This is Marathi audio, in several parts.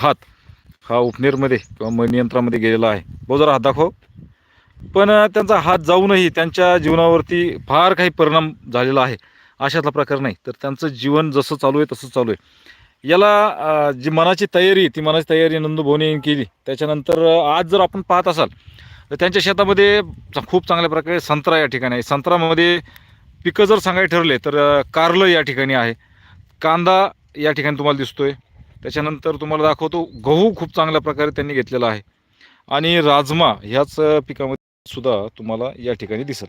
हात हा उपनेरमध्ये किंवा मणियंत्रामध्ये गेलेला आहे. भाऊ जरा हात दाखव. पण त्यांचा हात जाऊनही त्यांच्या जीवनावरती फार काही परिणाम झालेला आहे. अशातला प्रकार नाही. तर त्यांचं जीवन जसं चालू आहे तसं चालू आहे. याला जी मनाची तयारी ती मनाची तयारी नंदू भाऊने केली. त्याच्यानंतर आज जर आपण पाहत असाल तर त्यांच्या शेतामध्ये खूप चांगल्या प्रकारे संत्रा या ठिकाणी आहे. संत्रामध्ये पिकं जर सांगायला ठरले तर कारलं या ठिकाणी आहे. कांदा या ठिकाणी तुम्हाला दिसतोय. त्याच्यानंतर तुम्हाला दाखवतो गहू खूप चांगल्या प्रकारे त्यांनी घेतलेला आहे. आणि राजमा ह्याच पिकामध्ये सुद्धा तुम्हाला या ठिकाणी दिसेल.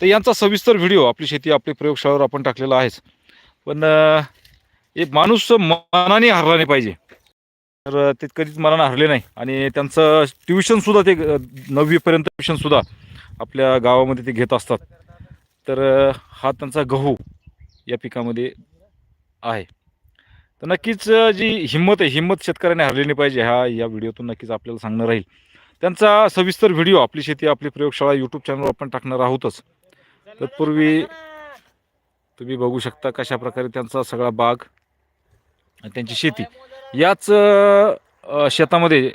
तर यांचा सविस्तर व्हिडिओ आपली शेती आपली प्रयोगशाळेवर आपण टाकलेला आहेच. पण एक माणूस मनाने हरला नाही पाहिजे. तर ते कधीच मनाने हरले नाही. आणि त्यांचं ट्युशनसुद्धा ते नववीपर्यंत ट्युशनसुद्धा आपल्या गावामध्ये ते घेत असतात. तर हा त्यांचा गहू या पिकामध्ये आहे. तर नक्कीच जी हिंमत आहे हिंमत शेतकऱ्याने हरली नाही पाहिजे हा या व्हिडिओतून नक्कीच आपल्याला सांगणं राहील. त्यांचा सविस्तर व्हिडिओ आपली शेती आपली प्रयोगशाळा यूट्यूब चॅनलवर आपण टाकणार आहोतच. तत्पूर्वी तुम्ही बघू शकता कशा प्रकारे त्यांचा सगळा बाग आणि त्यांची शेती. याच शेतामध्ये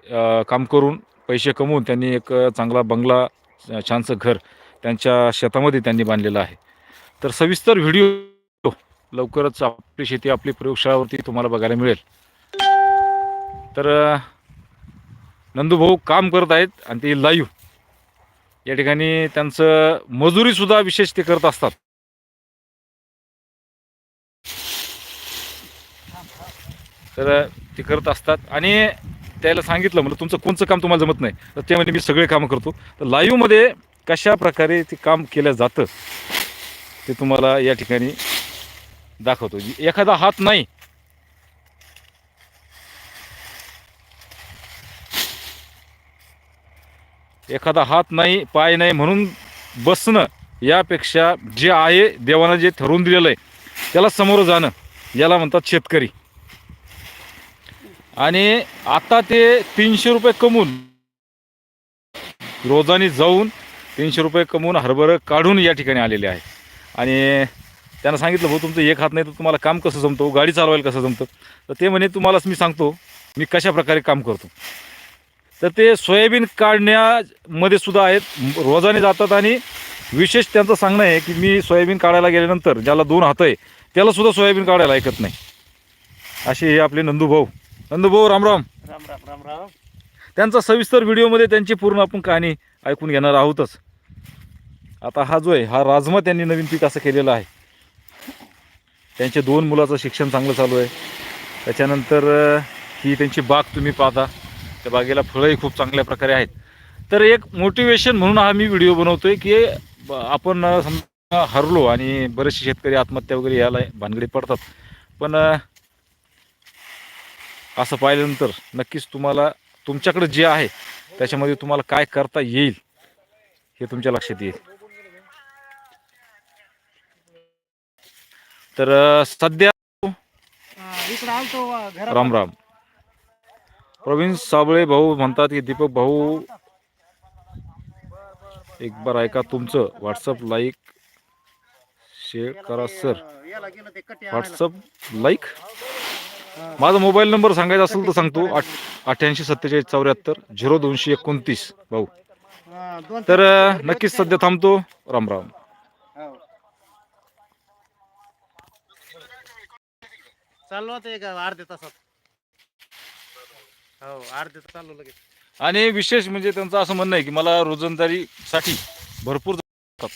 काम करून पैसे कमवून त्यांनी एक चांगला बंगला छानसं घर त्यांच्या शेतामध्ये त्यांनी बांधलेलं आहे. तर सविस्तर व्हिडिओ लवकरच आपली शेती आपली प्रयोगशाळावरती तुम्हाला बघायला मिळेल. तर नंदूभाऊ काम करत आहेत आणि ते लाईव्ह. या ठिकाणी त्यांचं मजुरीसुद्धा विशेष ते करत असतात. तर ते करत असतात. आणि त्याला सांगितलं म्हणजे तुमचं कोणचं काम तुम्हाला जमत नाही? तर ते म्हणजे मी सगळे कामं करतो. तर लाईव्हमध्ये कशा प्रकारे ते काम केलं जातं ते तुम्हाला या ठिकाणी दाखवतो. एखादा हात नाही. एखादा हात नाही पाय नाही म्हणून बसणं यापेक्षा जे आहे देवानं जे ठरवून दिलेलं आहे त्याला समोर जाणं. याला म्हणतात शेतकरी. आणि आता ते तीनशे रुपये कमवून रोजानी जाऊन तीनशे रुपये कमवून हरभरं काढून या ठिकाणी आलेले आहे. आणि त्यांना सांगितलं भाऊ तुमचं एक हात नाही तर तुम्हाला काम कसं जमतं? गाडी चालवायला कसं जमतं? तर ते म्हणे तुम्हालाच मी सांगतो मी कशा प्रकारे काम करतो. तर ते सोयाबीन काढण्यामध्ये सुद्धा आहेत. रोजाने जातात आणि विशेष त्यांचं सांगणं आहे की मी सोयाबीन काढायला गेल्यानंतर ज्याला दोन हात आहे त्याला सुद्धा सोयाबीन काढायला ऐकत नाही. असे हे आपले नंदूभाऊ नंदूभाऊ रामराम राम राम राम राम. त्यांचा सविस्तर व्हिडिओमध्ये त्यांची पूर्ण आपण कहाणी ऐकून घेणार आहोतच. आता हा जो आहे हा राजमा त्यांनी नवीन पीक असं केलेलं आहे. त्यांचे दोन मुलाचं शिक्षण चांगलं चालू आहे. त्याच्यानंतर ही त्यांची बाग तुम्ही पाहता. त्या बागेला फळंही खूप चांगल्या प्रकारे आहेत. तर एक मोटिवेशन म्हणून हा मी व्हिडिओ बनवतोय की आपण समजा हरलो आणि बरेचसे शेतकरी आत्महत्या वगैरे याला भानगडीत पडतात. पण असं पाहिल्यानंतर नक्कीच तुम्हाला तुमच्याकडे जे आहे त्याच्यामध्ये तुम्हाला काय करता येईल हे तुमच्या लक्षात येईल. तर सध्या राम राम. प्रवीण साबळे भाऊ म्हणतात की दीपक भाऊ एक बार ऐका तुमचं व्हॉट्सअप लाईक शेअर करा सर व्हॉट्सअप लाईक माझा मोबाईल नंबर सांगायचा असेल तर सांगतो. आठ अठ्ठ्याऐंशी सत्तेचाळीस चौऱ्याहत्तर झिरो दोनशे एकोणतीस भाऊ. तर नक्कीच सध्या थांबतो. राम राम. चाललो आता एक अर्ध्या तासात. हो अर्ध्या तास चाललो लगेच. आणि विशेष म्हणजे त्यांचं असं म्हणणं आहे की मला रोजंदारीसाठी भरपूर जातात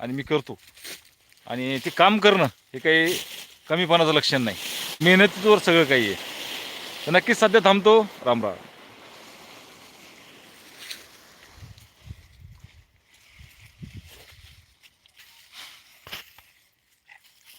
आणि मी करतो. आणि ते काम करणं हे काही कमीपणाचं लक्षण नाही. मेहनतीवर सगळं काही आहे. तर नक्कीच सध्या थांबतो. राम राम.